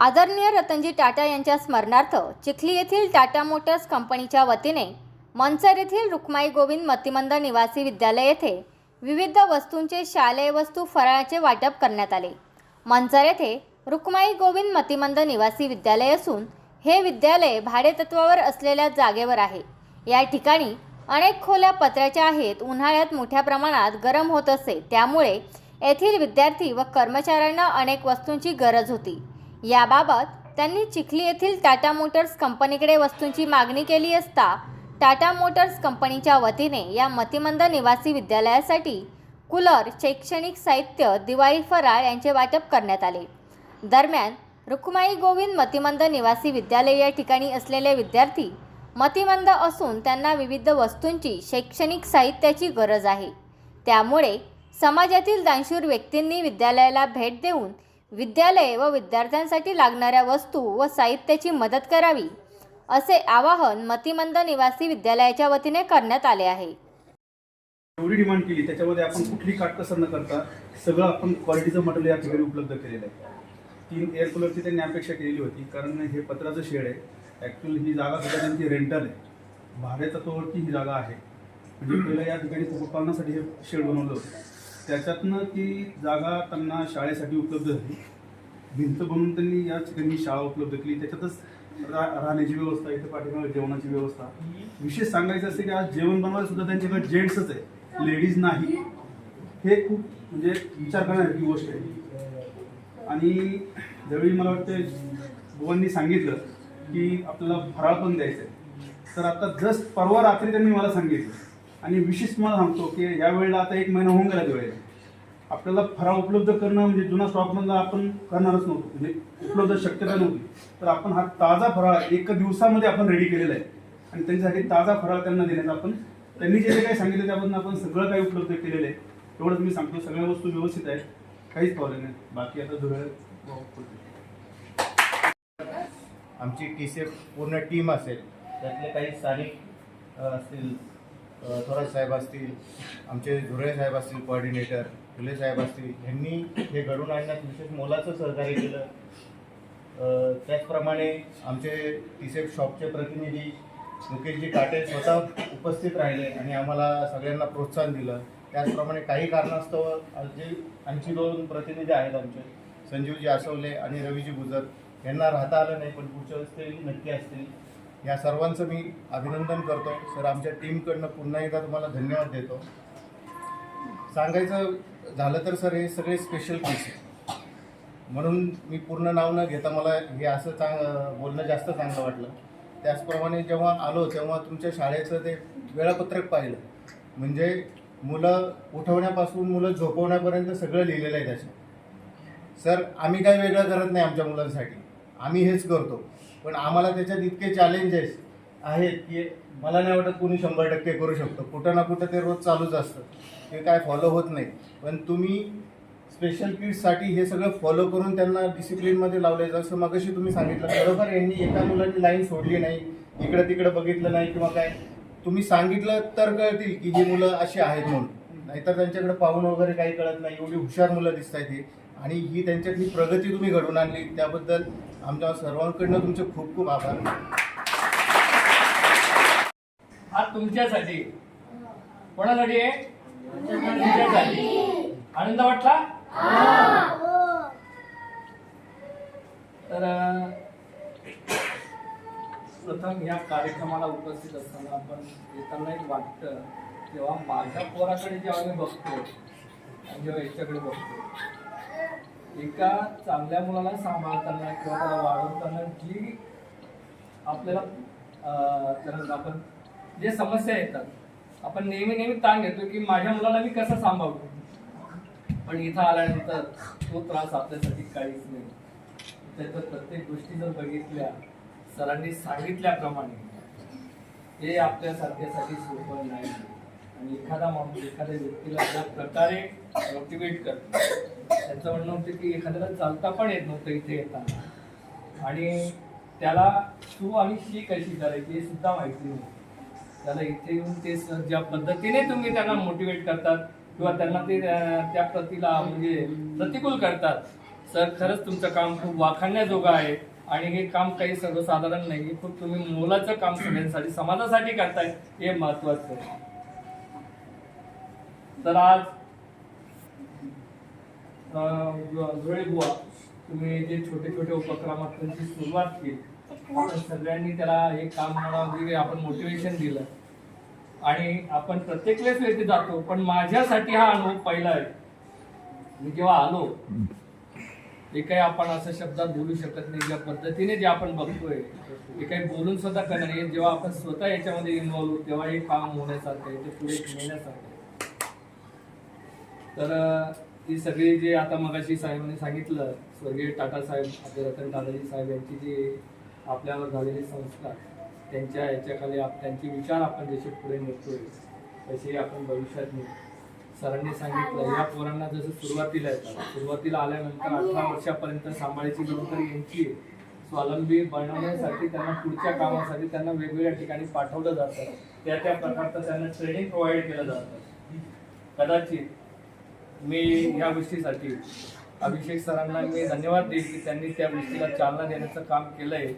आदरणीय रतनजी टाटा यांच्या स्मरणार्थ चिखली येथील टाटा मोटर्स कंपनीच्या वतीने मनसर येथील रुक्माई गोविंद मतिमंद निवासी विद्यालय येथे विविध वस्तूंचे शालेय वस्तू फराळाचे वाटप करण्यात आले. मनसर येथे रुक्माई गोविंद मतिमंद निवासी विद्यालय असून हे विद्यालय भाडेतत्वावर असलेल्या जागेवर आहे. या ठिकाणी अनेक खोल्या पत्र्याच्या आहेत उन्हाळ्यात मोठ्या प्रमाणात गरम होत असे. त्यामुळे येथील विद्यार्थी व कर्मचाऱ्यांना अनेक वस्तूंची गरज होती. याबाबत त्यांनी चिखली येथील टाटा मोटर्स कंपनीकडे वस्तूंची मागणी केली असता टाटा मोटर्स कंपनीच्या वतीने या मतिमंद निवासी विद्यालयासाठी कूलर शैक्षणिक साहित्य दिवाळी फराळ यांचे वाटप करण्यात आले. दरम्यान रुक्माई गोविंद मतिमंद निवासी विद्यालय या ठिकाणी असलेले विद्यार्थी मतिमंद असून त्यांना विविध वस्तूंची शैक्षणिक साहित्याची गरज आहे. त्यामुळे समाजातील दानशूर व्यक्तींनी विद्यालयाला भेट देऊन विद्यालय व विद्यार्थ्यांसाठी लागणाऱ्या वस्तू व साहित्याची मदत करावी असे आवाहन मतिमंद निवासी विद्यालयाच्या वतीने करण्यात आले आहे. एवढी डिमांड केली त्याच्यामध्ये आपण कुठली काटकसर न करता सगळं आपण क्वालिटीचं मटेरियल या ठिकाणी उपलब्ध केलेलं आहे. तीन एअर कूलरची त्यांनी अपेक्षा केलेली होती कारण हे पत्राचं शेड आहे. ॲक्च्युअली ही जागा सुद्धा त्यांची रेंटल आहे भाडेतत्वावरती ही जागा आहे. म्हणजे पहिलं या ठिकाणी कुक्कुटपालनासाठी हे शेड बनवलं होतं. त्याच्यातनं ती जागा त्यांना शाळेसाठी उपलब्ध झाली. भिंत बनवून त्यांनी या ठिकाणी शाळा उपलब्ध केली. त्याच्यातच रा राहण्याची व्यवस्था इथे पाठीमागे जेवणाची व्यवस्था. विशेष सांगायचं असते की आज जेवण बनवायला सुद्धा त्यांच्याकडे जेंट्सच आहे. लेडीज नाही. हे खूप म्हणजे विचार करण्यासारखी गोष्ट आहे. आणि ज्यावेळी मला वाटतं बुवांनी सांगितलं की आपल्याला फराळ पण द्यायचं आहे तर आता जस्ट परवा रात्री त्यांनी मला सांगितलं. आणि विशेष मला सांगतो की या वेळेला आता एक महिना होऊन गेला त्यावेळेला आपल्याला फराळ उपलब्ध करणं म्हणजे जुना स्टॉकमधला आपण करणारच नव्हतो. म्हणजे उपलब्ध शक्यता नव्हती. तर आपण हा ताजा फराळ एका दिवसामध्ये आपण रेडी केलेला आहे. आणि त्यांच्यासाठी ताजा फराळ त्यांना देण्याचा आपण त्यांनी जे जे काही सांगितलं त्याबद्दल आपण सगळं काही उपलब्ध केलेलं आहे. एवढंच मी सांगतो. सगळ्या वस्तू व्यवस्थित आहेत. काहीच प्रॉब्लेम नाही. बाकी आता धुळे आमची टी सी एफ पूर्ण टीम असेल. त्यातले काही स्थानिक असतील थोरात साहेब असतील आमचे धुळे साहेब असतील कोऑर्डिनेटर फुले साहेब असतील यांनी हे घडून आणण्यात विशेष मोलाचं सहकार्य केलं. त्याचप्रमाणे आमचे टी शॉपचे प्रतिनिधी मुकेशजी काटे स्वतः उपस्थित राहिले आणि आम्हाला सगळ्यांना प्रोत्साहन दिलं. त्याचप्रमाणे काही कारणास्तव जे आणखी दोन प्रतिनिधी आहेत आमचे संजीवजी आसवले आणि रवीजी गुजर. यांना राहता आलं नाही पण पुढच्या वेळेस ते नक्की असतील. या सर्वांचं मी अभिनंदन करतो सर आमच्या टीमकडनं पुन्हा एकदा तुम्हाला धन्यवाद देतो. सांगायचं झालं तर सर हे सगळे स्पेशल केस आहे म्हणून मी पूर्ण नाव न घेता मला हे असं चांग बोलणं जास्त चांगलं वाटलं. त्याचप्रमाणे जेव्हा आलो तेव्हा तुमच्या शाळेचं ते वेळापत्रक पाहिलं. म्हणजे मुलं उठवण्यापासून मुलं झोपवण्यापर्यंत सगळं लिहिलेलं आहे त्याच्यात सर आम्ही काही वेगळं करत नाही आमच्या मुलांसाठी. आम्ही हेच करतो. पण आम्हाला त्याच्यात इतके चॅलेंजेस आहेत की मला नाही वाटत कोणी शंभर टक्के करू शकतो. कुठं ना कुठं ते रोज चालूच असतं. ते काय फॉलो होत नाही. पण तुम्ही स्पेशल किड्ससाठी हे सगळं फॉलो करून त्यांना डिसिप्लिनमध्ये लावले जसं मगाशी तुम्ही सांगितलं बरोबर यांनी एका मुलांनी लाईन सोडली नाही इकडं तिकडं बघितलं नाही किंवा काय. तुम्ही सांगितलं तर कळतील की ही मुलं अशी आहेत म्हणून. नाहीतर त्यांच्याकडे पाहून वगैरे काही कळत नाही. एवढी हुशार मुलं दिसत आहेत आणि ही त्यांच्यातली प्रगती तुम्ही घडून आणली त्याबद्दल आमच्या सर्वांकडनं तुमचे खूप खूप आभार. हा तुमच्यासाठी कोणासाठी आहे? तुमच्यासाठी. आनंद वाटला? तर प्रथम या कार्यक्रमाला उपस्थित असताना आपण येताना एक वाटतं तेव्हा माझ्या पोराकडे जेव्हा मी बघतो आणि जेव्हा याच्याकडे बघतो एका चांगल्या मुलाला सांभाळताना किंवा त्याला वाढवताना जी आपल्याला आपण जे समस्या येतात आपण नेहमी नेहमी ताण घेतो की माझ्या मुलाला मी कसं सांभाळतो पण इथं आल्यानंतर तो त्रास आपल्यासाठी काहीच नाही. त्याच्या प्रत्येक गोष्टी जर बघितल्या सरांनी सांगितल्याप्रमाणे हे आपल्यासारख्यासाठी सोपं नाही. आणि एखादा माणूस एखाद्या व्यक्तीला ज्या प्रकारे मोटिवेट करतो. त्यांचं म्हणणं होतं की एखाद्याला चालता पण येत नव्हतं इथे येताना. आणि त्याला तू आणि शी कशी करायची हे सुद्धा माहिती नव्हतं. त्याला इथे येऊन ते ज्या पद्धतीने तुम्ही त्यांना मोटिवेट करतात किंवा त्यांना ते त्या प्रतीला म्हणजे प्रतिकूल करतात सर खरंच तुमचं काम खूप वाखाणण्याजोगं आहे आणि हे काम काही सर्वसाधारण नाही हे खूप तुम्ही मोलाचं काम सगळ्यांसाठी समाजासाठी करताय हे महत्वाचं आहे. तर आज धुळे बुवा तुम्ही जे छोटे छोटे उपक्रमातून सुरुवात केली आपण सगळ्यांनी त्याला हे काम मला म्हणजे आपण मोटिवेशन दिलं. आणि आपण प्रत्येक वेळेस येथे जातो पण माझ्यासाठी हा अनुभव पहिला आहे. मी जेव्हा आलो हे काही आपण असं शब्दात बोलू शकत नाही ज्या पद्धतीने जे आपण बघतोय हे काही बोलून सुद्धा करणार नाही. जेव्हा आपण स्वतः याच्यामध्ये इन्व्हॉल्व होऊ तेव्हा हे काम होण्यासारखं आहे ते पुढे नेण्यासारखं आहे. तर ही सगळी जे आता मगाशी साहेबांनी सांगितलं स्वर्गीय टाटा साहेब आपले रतन टाटाजी साहेब यांची जी आपल्यावर झालेले संस्कार त्यांच्या याच्याखाली आप- त्यांचे विचार आपण जसे पुढे नेतोय तसे आपण भविष्यात नेऊ. सरांनी सांगितलं या पोरांना जसं सुरुवातीला येतात सुरुवातीला आल्यानंतर अठरा वर्षापर्यंत सांभाळायची जबाबदारी यांची. स्वावलंबी बनवण्यासाठी त्यांना पुढच्या कामासाठी त्यांना वेगवेगळ्या ठिकाणी पाठवलं जातं. त्या त्या प्रकारचं त्यांना ट्रेनिंग प्रोव्हाइड केलं जातं. कदाचित मी या गोष्टीसाठी अभिषेक सरांना मी धन्यवाद देईल की त्यांनी त्या गोष्टीला चालना देण्याचं काम केलंय.